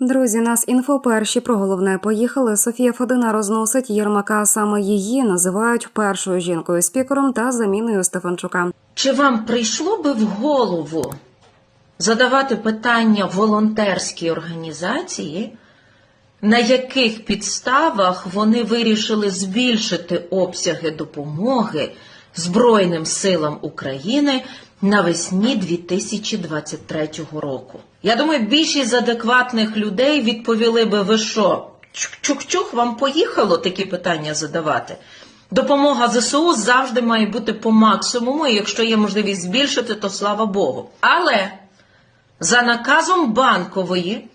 Друзі, нас інфо перші про головне поїхали. Софія Федина розносить Єрмака. Саме її називають першою жінкою спікером та заміною Стефанчука. Чи вам прийшло би в голову задавати питання волонтерській організації, на яких підставах вони вирішили збільшити обсяги допомоги Збройним силам України навесні 2023 року? Я думаю, більшість адекватних людей відповіли би, ви що, чук-чук, вам поїхало такі питання задавати? Допомога ЗСУ завжди має бути по максимуму, і якщо є можливість збільшити, то слава Богу. Але за наказом банкової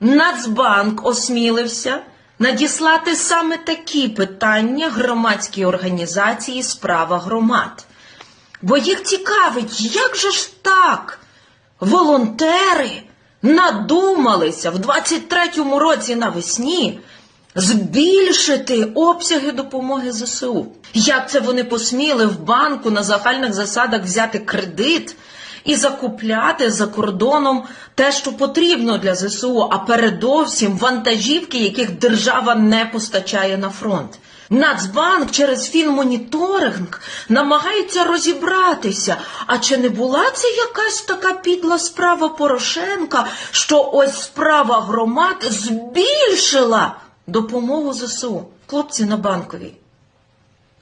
Нацбанк осмілився надіслати саме такі питання громадській організації Справа громад. Бо їх цікавить, як же ж так? Волонтери надумалися в 23-му році навесні збільшити обсяги допомоги ЗСУ. Як це вони посміли в банку на загальних засадах взяти кредит і закупляти за кордоном те, що потрібно для ЗСУ, а передовсім вантажівки, яких держава не постачає на фронт. Нацбанк через фінмоніторинг намагається розібратися. А чи не була це якась така підла справа Порошенка, що ось справа громад збільшила допомогу ЗСУ? Хлопці на банковій.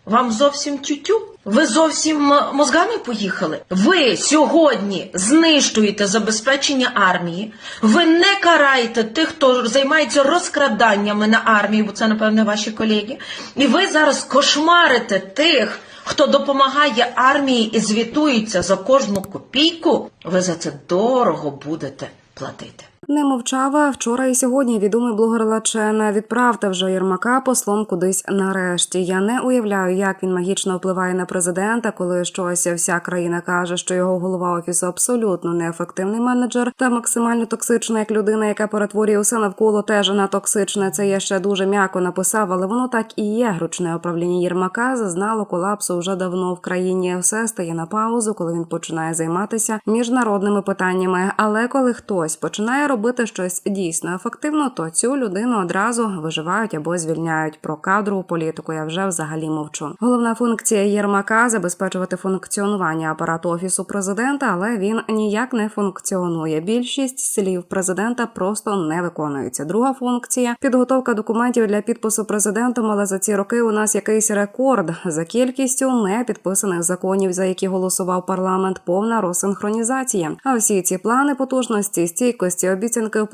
Вам зовсім тютю? Ви зовсім мозгами поїхали? Ви сьогодні знищуєте забезпечення армії. Ви не караєте тих, хто займається розкраданнями на армії, бо це, напевне, ваші колеги. І ви зараз кошмарите тих, хто допомагає армії і звітується за кожну копійку. Ви за це дорого будете платити. Не мовчава вчора і сьогодні відомий блогер Лачена відправте вже Єрмака послом кудись нарешті. Я не уявляю, як він магічно впливає на президента, коли щось вся країна каже, що його голова офісу абсолютно неефективний менеджер та максимально токсична, як людина, яка перетворює усе навколо теж на токсичне. Це я ще дуже м'яко написав, але воно так і є. Ручне управління Єрмака зазнало колапсу вже давно в країні. Все стає на паузу, коли він починає займатися міжнародними питаннями. Але коли хтось починає робити щось дійсно ефективно, то цю людину одразу виживають або звільняють. Про кадрову політику я вже взагалі мовчу. Головна функція Єрмака забезпечувати функціонування апарату офісу президента, але він ніяк не функціонує. Більшість слів президента просто не виконуються. Друга функція підготовка документів для підпису президентом. Але за ці роки у нас якийсь рекорд за кількістю не підписаних законів, за які голосував парламент. Повна розсинхронізація. А всі ці плани потужності, стійкості, обіцянки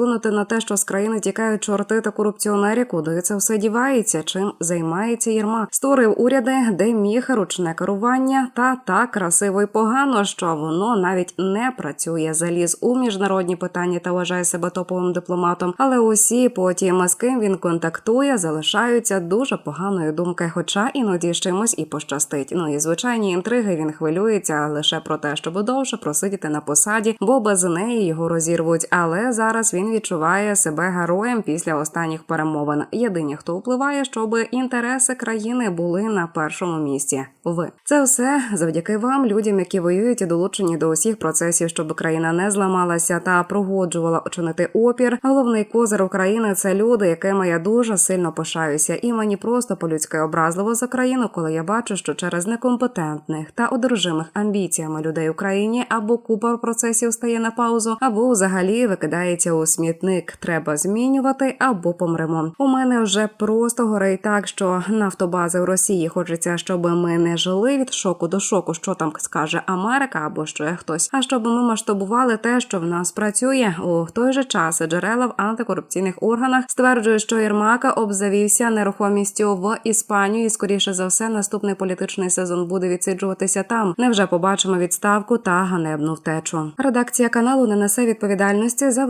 вплинути на те, що з країни тікають чорти та корупціонери, куди це все дівається, чим займається Єрмак. Створив уряди, де міг ручне керування, та так красиво і погано, що воно навіть не працює. Заліз у міжнародні питання та вважає себе топовим дипломатом. Але усі потім з ким він контактує, залишаються дуже поганої думки, хоча іноді з чимось і пощастить. Ну і звичайні інтриги він хвилюється лише про те, щоб довше просидіти на посаді, бо без неї його розірвуть. Але зараз він відчуває себе героєм після останніх перемовин. Єдині, хто впливає, щоб інтереси країни були на першому місці. Ви це все завдяки вам, людям, які воюють і долучені до усіх процесів, щоб країна не зламалася та прогоджувала очинити опір. Головний козир України це люди, якими я дуже сильно пишаюся, і мені просто по-людськи образливо за країну, коли я бачу, що через некомпетентних та одержимих амбіціями людей в Україні або купа процесів стає на паузу, або взагалі викидається у смітник. Треба змінювати або помремо. У мене вже просто горить так, що нафтобази в Росії хочеться, щоб ми не жили від шоку до шоку, що там скаже Америка або що хтось, а щоб ми масштабували те, що в нас працює у той же час. Джерела в антикорупційних органах стверджують, що Єрмака обзавівся нерухомістю в Іспанію. і скоріше за все, наступний політичний сезон буде відсиджуватися там. Невже побачимо відставку та ганебну втечу? Редакція каналу не несе відповідальності за